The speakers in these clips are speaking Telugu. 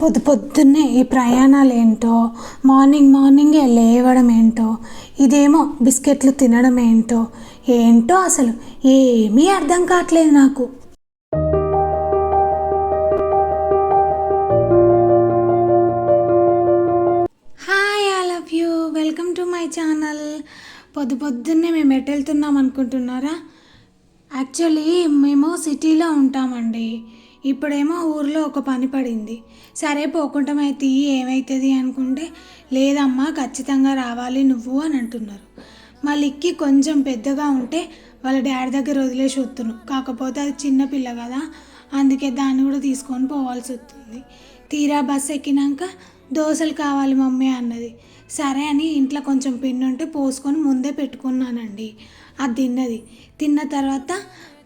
పొద్దు పొద్దున్నే ఈ ప్రయాణాలు ఏంటో మార్నింగ్ మార్నింగే లేవడం ఏంటో ఇదేమో బిస్కెట్లు తినడం ఏంటో ఏంటో అసలు ఏమీ అర్థం కావట్లేదు నాకు. Hi I love you welcome to my channel పొద్దు పొద్దున్నే మేము ఎటు వెళ్తున్నాం అనుకుంటున్నారా? యాక్చువల్లీ మేము సిటీలో ఉంటామండి. ఇప్పుడేమో ఊర్లో ఒక పని పడింది. సరే పోకుంటమైతే ఏమవుతుంది అనుకుంటే లేదమ్మా ఖచ్చితంగా రావాలి నువ్వు అని అంటున్నారు. మా లిక్కి కొంచెం పెద్దగా ఉంటే వాళ్ళ డాడీ దగ్గర వదిలేసి వస్తును కాకపోతే అది చిన్న పిల్ల కదా అందుకే దాన్ని కూడా తీసుకొని పోవాల్సి వస్తుంది తీరా బస్ ఎక్కినాక దోశలు కావాలి మమ్మీ అన్నది. సరే అని ఇంట్లో కొంచెం పిండి ఉంటే పోసుకొని ముందే పెట్టుకున్నానండి. అది తిన్నది. తిన్న తర్వాత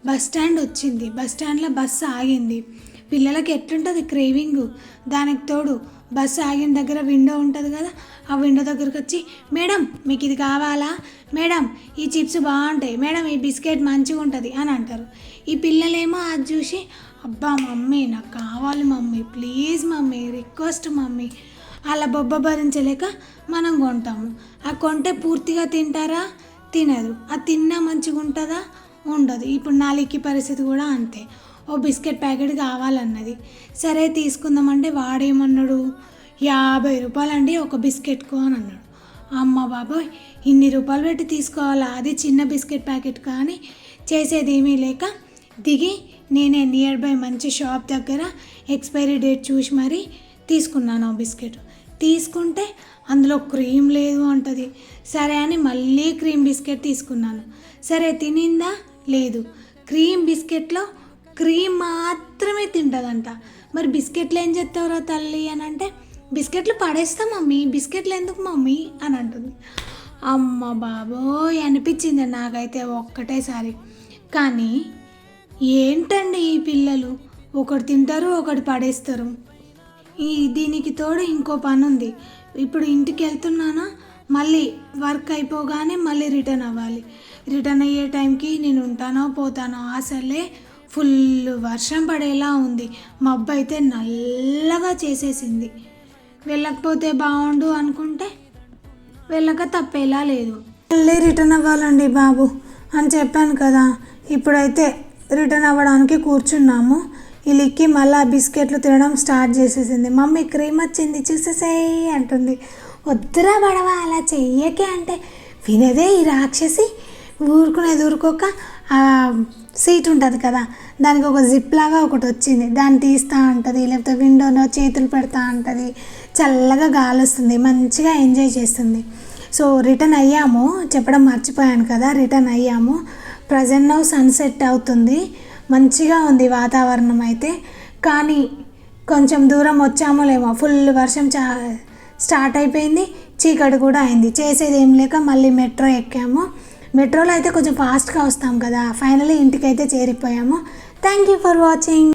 బస్ స్టాండ్ వచ్చింది. బస్ స్టాండ్లో బస్సు ఆగింది. పిల్లలకి ఎట్లుంటుంది క్రేవింగ్? దానికి తోడు బస్సు ఆగిన దగ్గర విండో ఉంటుంది కదా ఆ విండో దగ్గరకు వచ్చి మేడం మీకు ఇది కావాలా? మేడం ఈ చిప్స్ బాగుంటాయి. మేడం ఈ బిస్కెట్ మంచిగా ఉంటుంది అని అంటారు. ఈ పిల్లలేమో అది చూసి అబ్బా మమ్మీ నాకు కావాలి mummy. Please mummy request mummy. అలా బొబ్బ భరించలేక మనం కొంటాము. ఆ కొంటే పూర్తిగా తింటారా? తినదు అది తిన్నా మంచిగా ఉంటుందా ఉండదు. ఇప్పుడు నాలిక్కి పరిస్థితి కూడా అంతే. ఓ బిస్కెట్ ప్యాకెట్ కావాలన్నది. సరే తీసుకుందామంటే వాడేమన్నాడు? యాభై రూపాయలండి ఒక బిస్కెట్కు అని అన్నాడు. అమ్మ బాబోయ్ ఇన్ని రూపాయలు పెట్టి తీసుకోవాలా? అది చిన్న బిస్కెట్ ప్యాకెట్ కానీ చేసేదేమీ లేక దిగి నేనే నియర్ బై మంచి షాప్ దగ్గర ఎక్స్పైరీ డేట్ చూసి మరీ తీసుకున్నాను ఆ బిస్కెట్. తీసుకుంటే అందులో క్రీమ్ లేదు అంటది. సరే అని మళ్ళీ క్రీమ్ బిస్కెట్ తీసుకున్నాను. సరే తినిందా? లేదు. క్రీమ్ బిస్కెట్లో క్రీమ్ మాత్రమే తింటుందంట. మరి బిస్కెట్లు ఏం చేస్తావురా తల్లి అని అంటే బిస్కెట్లు పడేస్తా మమ్మీ బిస్కెట్లు ఎందుకు మమ్మీ? అని అంటుంది. అమ్మ బాబోయ్ అనిపించింది నాకైతే ఒక్కటేసారి. కానీ ఏంటండి ఈ పిల్లలు? ఒకటి తింటారు ఒకటి పడేస్తారు. ఈ దీనికి తోడు ఇంకో పని ఉంది ఇప్పుడు ఇంటికి వెళ్తున్నానా మళ్ళీ వర్క్ అయిపోగానే మళ్ళీ రిటర్న్ అవ్వాలి. రిటర్న్ అయ్యే టైంకి నేను ఉంటానో పోతానో అసలే ఫుల్ వర్షం పడేలా ఉంది. మబ్బు అయితే నల్లగా చేసేసింది. వెళ్ళకపోతే బాగుండు అనుకుంటే వెళ్ళక తప్పేలా లేదు. మళ్ళీ రిటర్న్ అవ్వాలండి బాబు అని చెప్పాను కదా. ఇప్పుడైతే రిటర్న్ అవ్వడానికి కూర్చున్నాము. ఈ మళ్ళీ ఆ బిస్కెట్లు తినడం స్టార్ట్ చేసేసింది. మమ్మీ క్రీమ్ వచ్చింది చూసేసేయ్ అంటుంది. వద్దురా బడవ అలా చెయ్యకే అంటే వినదే ఈ రాక్షసి. ఊరుకునేది ఊరుకోక ఆ సీట్ ఉంటుంది కదా దానికి ఒక జిప్ లాగా ఒకటి వచ్చింది. దాన్ని తీస్తూ ఉంటుంది లేకపోతే విండోలో చేతులు పెడతా ఉంటుంది. చల్లగా గాలి వస్తుంది మంచిగా ఎంజాయ్ చేస్తుంది. సో రిటర్న్ అయ్యాము చెప్పడం మర్చిపోయాను కదా రిటర్న్ అయ్యాము. ప్రజెంట్ నౌ సన్సెట్ అవుతుంది మంచిగా ఉంది వాతావరణం అయితే. కానీ కొంచెం దూరం వచ్చామో లేమో ఫుల్ వర్షం చా స్టార్ట్ అయిపోయింది చీకటి కూడా అయింది. చేసేది ఏం లేక మళ్ళీ మెట్రో ఎక్కాము. మెట్రోలో అయితే కొంచెం ఫాస్ట్గా వస్తాం కదా. ఫైనలీ ఇంటికైతే చేరిపోయాము. Thank you for watching